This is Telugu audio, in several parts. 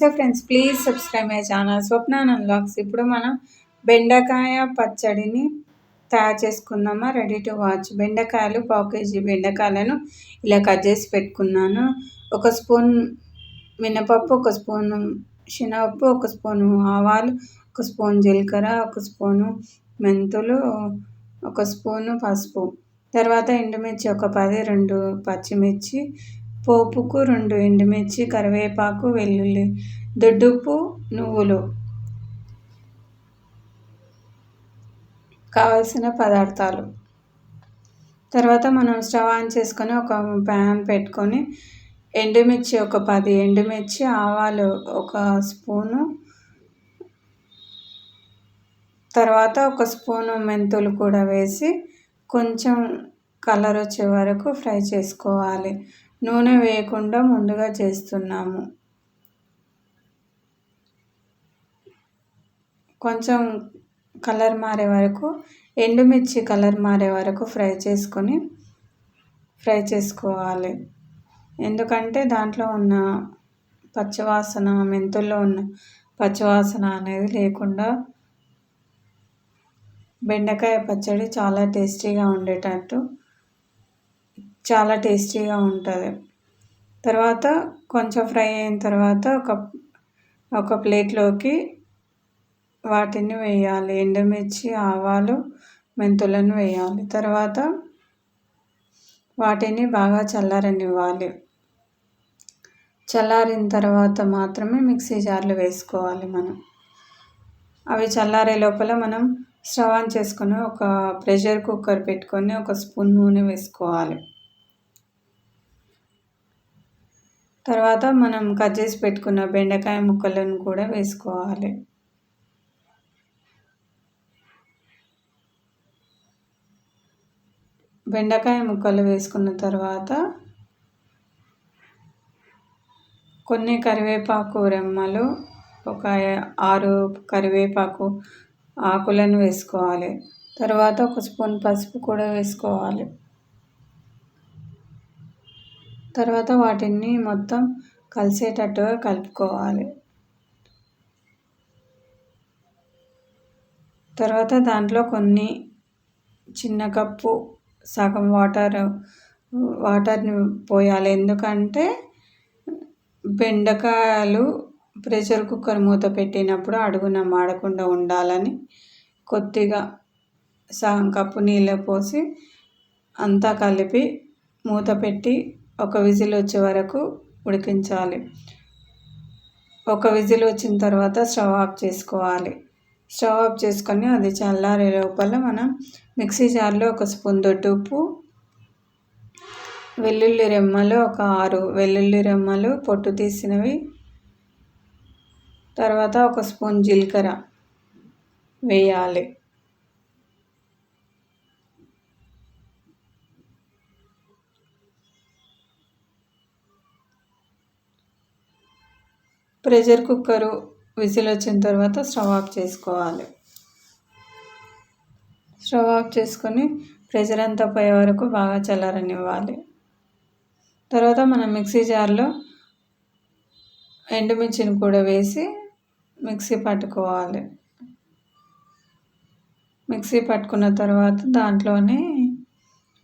So friends please subscribe my channel Swapnan unlocks ఇప్పుడు మనం బెండకాయ పచ్చడిని తయారు చేసుకుందామా? రెడీ టు వాచ్ బెండకాయలు పావు కేజీ బెండకాయలను ఇలా కట్ చేసి పెట్టుకున్నాను. ఒక స్పూన్ మినపప్పు ఒక స్పూన్ శనగపప్పు ఒక స్పూను ఆవాలు ఒక స్పూన్ జీలకర్ర ఒక స్పూను మెంతులు ఒక స్పూను పసుపు. తర్వాత ఎండుమిర్చి ఒక పది రెండు పచ్చిమిర్చి పోపుకు రెండు ఎండుమిర్చి కరివేపాకు వెల్లుల్లి దొడ్డుప్పు నువ్వులు కావలసిన పదార్థాలు. తర్వాత మనం స్టవ్ ఆన్ చేసుకొని ఒక ప్యాన్ పెట్టుకొని ఎండుమిర్చి ఒక పది ఎండుమిర్చి ఆవాలు ఒక స్పూను. తర్వాత ఒక స్పూను మెంతులు కూడా వేసి కొంచెం కలర్ వచ్చే వరకు ఫ్రై చేసుకోవాలి. నూనె వేయకుండా ముందుగా చేస్తున్నాము. కొంచెం కలర్ మారే వరకు ఎండుమిర్చి కలర్ మారే వరకు ఫ్రై చేసుకొని ఫ్రై చేసుకోవాలి. ఎందుకంటే దాంట్లో ఉన్న పచ్చివాసన మెంతుల్లో ఉన్న పచ్చివాసన అనేది లేకుండా బెండకాయ పచ్చడి చాలా టేస్టీగా ఉండేటట్టు చాలా టేస్టీగా ఉంటుంది. తర్వాత కొంచెం ఫ్రై అయిన తర్వాత ఒక ఒక ప్లేట్లోకి వాటిని వేయాలి. ఎండుమిర్చి ఆవాలు మెంతులను వేయాలి. తర్వాత వాటిని బాగా చల్లారనివ్వాలి. చల్లారిన తర్వాత మాత్రమే మిక్సీ జార్లు వేసుకోవాలి మనం. అవి చల్లారే లోపల మనం స్టవ్ ఆన్ చేసుకుని ఒక ప్రెషర్ కుక్కర్ పెట్టుకొని ఒక స్పూన్ నూనె వేసుకోవాలి. తర్వాత మనం కట్ చేసి పెట్టుకున్న బెండకాయ ముక్కలను కూడా వేసుకోవాలి. బెండకాయ ముక్కలు వేసుకున్న తర్వాత కొన్ని కరివేపాకు రెమ్మలు ఒక ఆరు కరివేపాకు ఆకులను వేసుకోవాలి. తర్వాత ఒక స్పూన్ పసుపు కూడా వేసుకోవాలి. తర్వాత వాటిని మొత్తం కలిసేటట్టుగా కలుపుకోవాలి. తర్వాత దాంట్లో కొన్ని చిన్న కప్పు సగం వాటర్ వాటర్ని పోయాలి. ఎందుకంటే బెండకాయలు ప్రెషర్ కుక్కర్ మూత పెట్టినప్పుడు అడుగున మాడకుండా ఉండాలని కొద్దిగా సగం కప్పు నీళ్ళు పోసి అంతా కలిపి మూత పెట్టి ఒక విజిల్ వచ్చే వరకు ఉడికించాలి. ఒక విజిల్ వచ్చిన తర్వాత స్టవ్ ఆఫ్ చేసుకోవాలి. స్టవ్ ఆఫ్ చేసుకొని అది చల్లారే లోపల మనం మిక్సీ జార్లో ఒక స్పూన్ ఉప్పు వెల్లుల్లి రెమ్మలు ఒక ఆరు వెల్లుల్లి రెమ్మలు పొట్టు తీసినవి తర్వాత ఒక స్పూన్ జీలకర్ర వేయాలి. ప్రెషర్ కుక్కరు విజిల్ వచ్చిన తర్వాత స్టవ్ ఆఫ్ చేసుకోవాలి. స్టవ్ ఆఫ్ చేసుకొని ప్రెషర్ అంతా పోయే వరకు బాగా చల్లారనివ్వాలి. తర్వాత మనం మిక్సీ జార్లో ఎండుమిర్చిని కూడా వేసి మిక్సీ పట్టుకోవాలి. మిక్సీ పట్టుకున్న తర్వాత దాంట్లోనే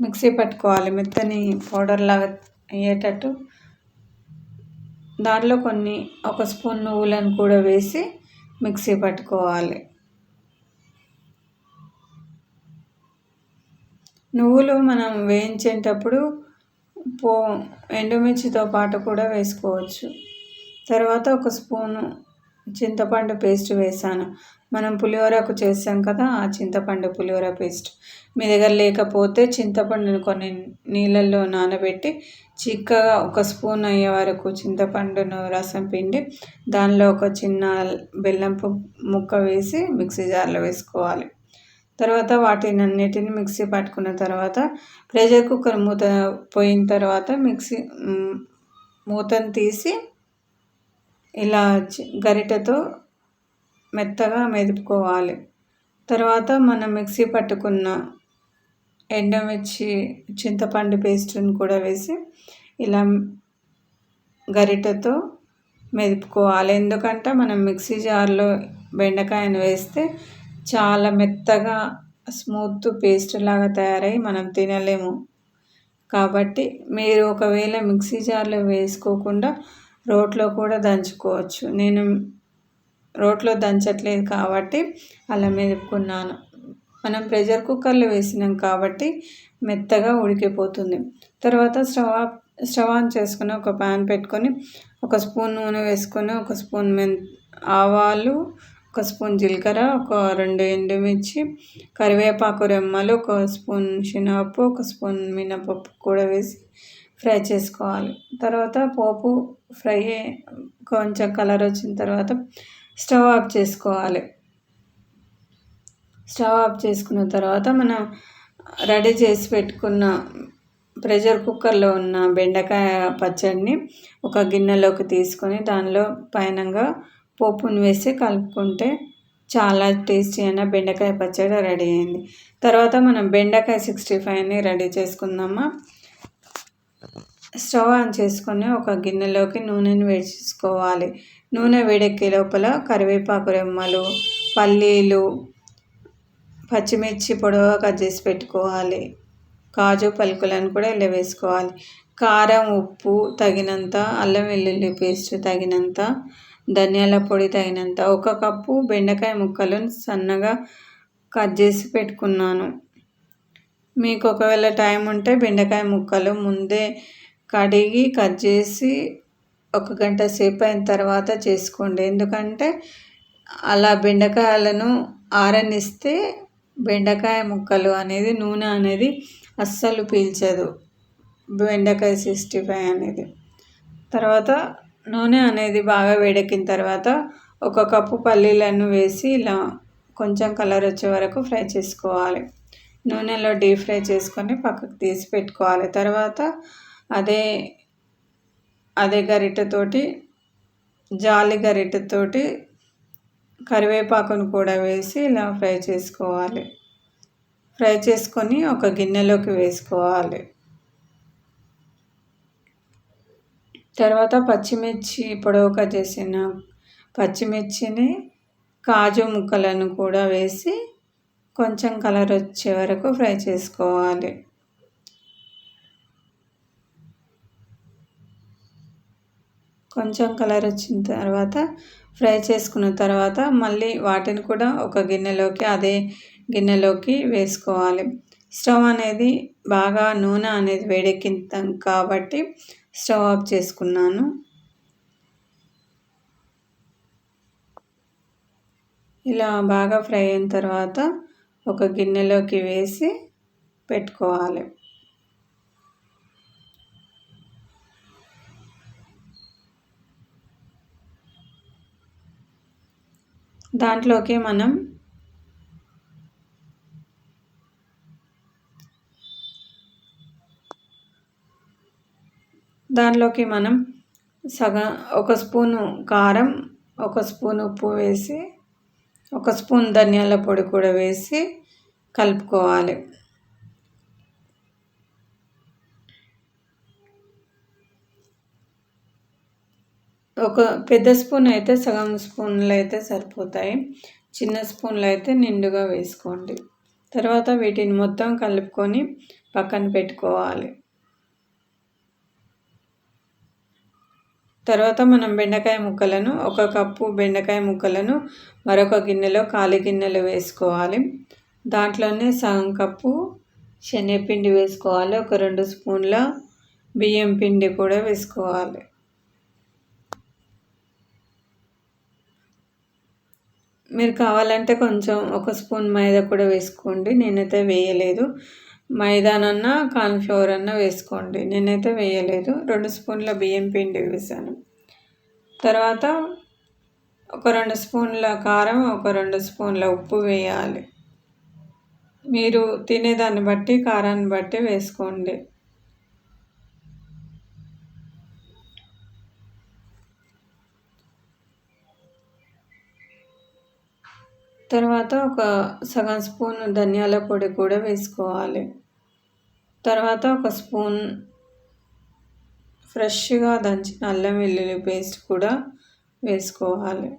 మిక్సీ పట్టుకోవాలి. మెత్తని పౌడర్ లాగా అయ్యేటట్టు దాంట్లో కొన్ని ఒక స్పూన్ నువ్వులను కూడా వేసి మిక్సీ పట్టుకోవాలి. నువ్వులు మనం వేయించేటప్పుడు పో ఎండుమిర్చితో పాటు కూడా వేసుకోవచ్చు. తర్వాత ఒక స్పూను చింతపండు పేస్ట్ వేసాను. మనం పులిహోరకు చేసాం కదా ఆ చింతపండు పులిహోర పేస్ట్. మీ దగ్గర లేకపోతే చింతపండును కొన్ని నీళ్ళల్లో నానబెట్టి చిక్కగా ఒక స్పూన్ అయ్యే వరకు చింతపండును రసం పిండి దానిలో ఒక చిన్న బెల్లం ముక్క వేసి మిక్సీ జార్లో వేసుకోవాలి. తర్వాత వాటిని అన్నిటిని మిక్సీ పట్టుకున్న తర్వాత ప్రెషర్ కుక్కర్ మూత పోయిన తర్వాత మిక్సీ మూతను తీసి ఇలా గరిటెతో మెత్తగా మెదుపుకోవాలి. తర్వాత మనం మిక్సీ పట్టుకున్న ఎండుమిర్చి చింతపండు పేస్ట్ని కూడా వేసి ఇలా గరిటెతో మెదుపుకోవాలి. ఎందుకంటే మనం మిక్సీ జార్లో బెండకాయను వేస్తే చాలా మెత్తగా స్మూత్ పేస్ట్ లాగా తయారై మనం తినలేము. కాబట్టి మీరు ఒకవేళ మిక్సీ జార్లో వేసుకోకుండా రోట్లో కూడా దంచుకోవచ్చు. నేను రోట్లో దంచట్లేదు కాబట్టి అలా మెదుపుకున్నాను మనం ప్రెషర్ కుక్కర్లో వేసినాం కాబట్టి మెత్తగా ఉడికిపోతుంది. తర్వాత స్టవ్ స్టవ్ ఆన్ చేసుకుని ఒక ప్యాన్ పెట్టుకొని ఒక స్పూన్ నూనె వేసుకొని ఒక స్పూన్ మెన్ ఆవాలు ఒక స్పూన్ జీలకర్ర ఒక రెండు ఎండుమిర్చి కరివేపాకు రెమ్మలు ఒక స్పూన్ శనగపప్పు ఒక స్పూన్ మినపప్పు కూడా వేసి ఫ్రై చేసుకోవాలి. తర్వాత పోపు ఫ్రై కొంచెం కలర్ వచ్చిన తర్వాత స్టవ్ ఆఫ్ చేసుకోవాలి. స్టవ్ ఆఫ్ చేసుకున్న తర్వాత మనం రెడీ చేసి పెట్టుకున్న ప్రెషర్ కుక్కర్లో ఉన్న బెండకాయ పచ్చడిని ఒక గిన్నెలోకి తీసుకొని దానిలో పైనంగా పోపును వేసి కలుపుకుంటే చాలా టేస్టీ అయిన బెండకాయ పచ్చడి రెడీ అయింది. తర్వాత మనం బెండకాయ సిక్స్టీ ఫైవ్ని రెడీ చేసుకుందామా? స్టవ్ ఆన్ చేసుకొని ఒక గిన్నెలోకి నూనెను వేడి చేసుకోవాలి నూనె వేడెక్కే లోపల కరివేపాకు రెమ్మలు పల్లీలు పచ్చిమిర్చి పొడవుగా కట్ చేసి పెట్టుకోవాలి. కాజు పలుకులను కూడా ఇలా వేసుకోవాలి. కారం ఉప్పు తగినంత అల్లం వెల్లుల్లి పేస్ట్ తగినంత ధనియాల పొడి తగినంత ఒక కప్పు బెండకాయ ముక్కలను సన్నగా కట్ చేసి పెట్టుకున్నాను. మీకు ఒకవేళ టైం ఉంటే బెండకాయ ముక్కలు ముందే కడిగి కట్ చేసి ఒక గంట సేపు అయిన తర్వాత చేసుకోండి. ఎందుకంటే అలా బెండకాయలను ఆరనిస్తే బెండకాయ ముక్కలు అనేది నూనె అనేది అస్సలు పీల్చదు. బెండకాయ సిక్స్టీ ఫైవ్ అనేది. తర్వాత నూనె అనేది బాగా వేడెక్కిన తర్వాత ఒక కప్పు పల్లీలను వేసి ఇలా కొంచెం కలర్ వచ్చే వరకు ఫ్రై చేసుకోవాలి. నూనెలో డీప్ ఫ్రై చేసుకొని పక్కకు తీసి పెట్టుకోవాలి. తర్వాత అదే అదే గరిటెతోటి జాలి గరిటెతోటి కరివేపాకును కూడా వేసి ఇలా ఫ్రై చేసుకోవాలి. ఫ్రై చేసుకొని ఒక గిన్నెలోకి వేసుకోవాలి. తర్వాత పచ్చిమిర్చి పొడవుగా చేసిన పచ్చిమిర్చిని కాజు ముక్కలను కూడా వేసి కొంచెం కలర్ వచ్చే వరకు ఫ్రై చేసుకోవాలి. కొంచెం కలర్ వచ్చిన తర్వాత ఫ్రై చేసుకున్న తర్వాత మళ్ళీ వాటిని కూడా ఒక గిన్నెలోకి అదే గిన్నెలోకి వేసుకోవాలి. స్టవ్ అనేది బాగా నూనె అనేది వేడెక్కింతాం కాబట్టి స్టవ్ ఆఫ్ చేసుకున్నాను. ఇలా బాగా ఫ్రై అయిన తర్వాత ఒక గిన్నెలోకి వేసి పెట్టుకోవాలి. దాంట్లోకి మనం దానిలోకి మనం సగం ఒక స్పూను కారం ఒక స్పూన్ ఉప్పు వేసి ఒక స్పూన్ ధనియాల పొడి కూడా వేసి కలుపుకోవాలి. ఒక పెద్ద స్పూన్ అయితే సగం స్పూన్లు అయితే సరిపోతాయి. చిన్న స్పూన్లు అయితే నిండుగా వేసుకోండి. తర్వాత వీటిని మొత్తం కలుపుకొని పక్కన పెట్టుకోవాలి. తర్వాత మనం బెండకాయ ముక్కలను ఒక కప్పు బెండకాయ ముక్కలను మరొక గిన్నెలో ఖాళీ గిన్నెలో వేసుకోవాలి. దాంట్లోనే సగం కప్పు శనగపిండి వేసుకోవాలి. ఒక రెండు స్పూన్ల బియ్యం పిండి కూడా వేసుకోవాలి. మీరు కావాలంటే కొంచెం ఒక స్పూన్ మైదా కూడా వేసుకోండి. నేనైతే వేయలేదు. మైదానన్నా కార్న్ఫ్లవర్ అన్న వేసుకోండి. నేనైతే వేయలేదు. రెండు స్పూన్ల బియ్యం పిండి వేసాను. తర్వాత ఒక రెండు స్పూన్ల కారం ఒక రెండు స్పూన్ల ఉప్పు వేయాలి. మీరు తినేదాన్ని బట్టి కారాన్ని బట్టి వేసుకోండి. తర్వాత ఒక సగం స్పూన్ ధనియాల పొడి కూడా వేసుకోవాలి. తర్వాత ఒక స్పూన్ ఫ్రెష్గా దంచిన అల్లం వెల్లుల్లి పేస్ట్ కూడా వేసుకోవాలి.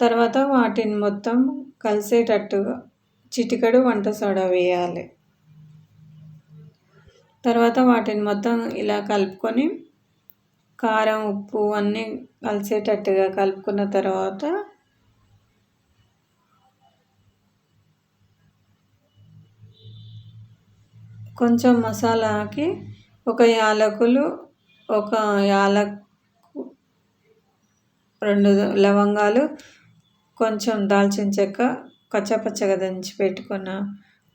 తర్వాత వాటిని మొత్తం కలిసేటట్టుగా చిటికడు వంట సోడా వేయాలి. తర్వాత వాటిని మొత్తం ఇలా కలుపుకొని కారం ఉప్పు అన్నీ కలిసేటట్టుగా కలుపుకున్న తర్వాత కొంచెం మసాలాకి ఒక యాలకులు ఒక యాలకు రెండు లవంగాలు కొంచెం దాల్చిన చెక్క కచ్చపచ్చగా దంచి పెట్టుకున్న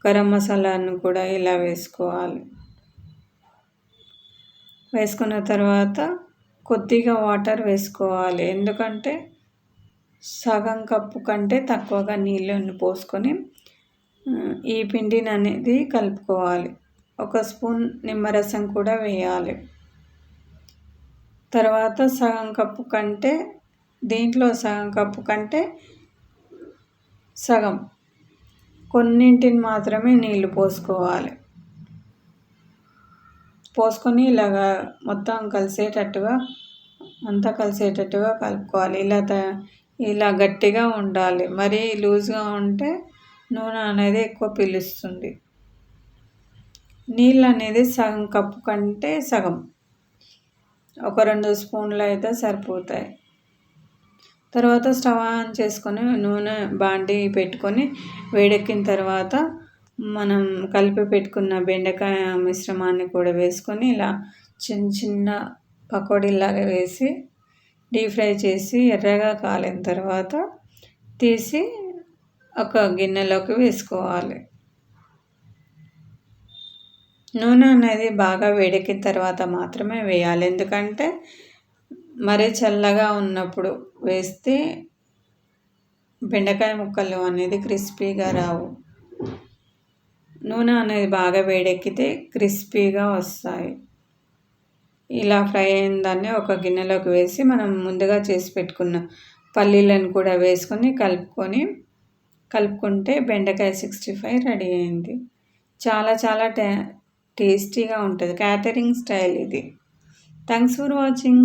గరం మసాలాను కూడా ఇలా వేసుకోవాలి. వేసుకున్న తర్వాత కొద్దిగా వాటర్ వేసుకోవాలి. ఎందుకంటే సగం కప్పు కంటే తక్కువగా నీళ్ళని పోసుకొని ఈ పిండిని అనేది కలుపుకోవాలి. ఒక స్పూన్ నిమ్మరసం కూడా వేయాలి. తర్వాత సగం కప్పు కంటే దీంట్లో సగం కప్పు కంటే సగం. కొన్నింటిని మాత్రమే నీళ్ళు పోసుకోవాలి. పోసుకొని ఇలాగా మొత్తం కలిసేటట్టుగా అంతా కలిసేటట్టుగా కలుపుకోవాలి. ఇలా త ఇలా గట్టిగా ఉండాలి. మరీ లూజ్గా ఉంటే నూనె అనేది ఎక్కువ పిలుస్తుంది. నీళ్ళు అనేది సగం కప్పు కంటే సగం. ఒక రెండు స్పూన్లు అయితే సరిపోతాయి. తర్వాత స్టవ్ ఆన్ చేసుకొని నూనె బాండి పెట్టుకొని వేడెక్కిన తర్వాత మనం కలిపి పెట్టుకున్న బెండకాయ మిశ్రమాన్ని కూడా వేసుకొని ఇలా చిన్న చిన్న పకోడీలాగా వేసి డీప్ ఫ్రై చేసి ఎర్రగా కాలిన తర్వాత తీసి ఒక గిన్నెలోకి వేసుకోవాలి. నూనె అనేది బాగా వేడెక్కిన తర్వాత మాత్రమే వేయాలి. ఎందుకంటే మరీ చల్లగా ఉన్నప్పుడు వేస్తే బెండకాయ ముక్కలు అనేది క్రిస్పీగా రావు. నూనె అనేది బాగా వేడెక్కితే క్రిస్పీగా వస్తాయి. ఇలా ఫ్రై అయిన దాన్ని ఒక గిన్నెలోకి వేసి మనం ముందుగా చేసి పెట్టుకున్న పల్లీలను కూడా వేసుకొని కలుపుకొని కలుపుకుంటే బెండకాయ సిక్స్టీ ఫైవ్ రెడీ అయింది. చాలా చాలా టే టేస్టీగా ఉంటుంది. క్యాటరింగ్ స్టైల్ ఇది. Thanks for watching.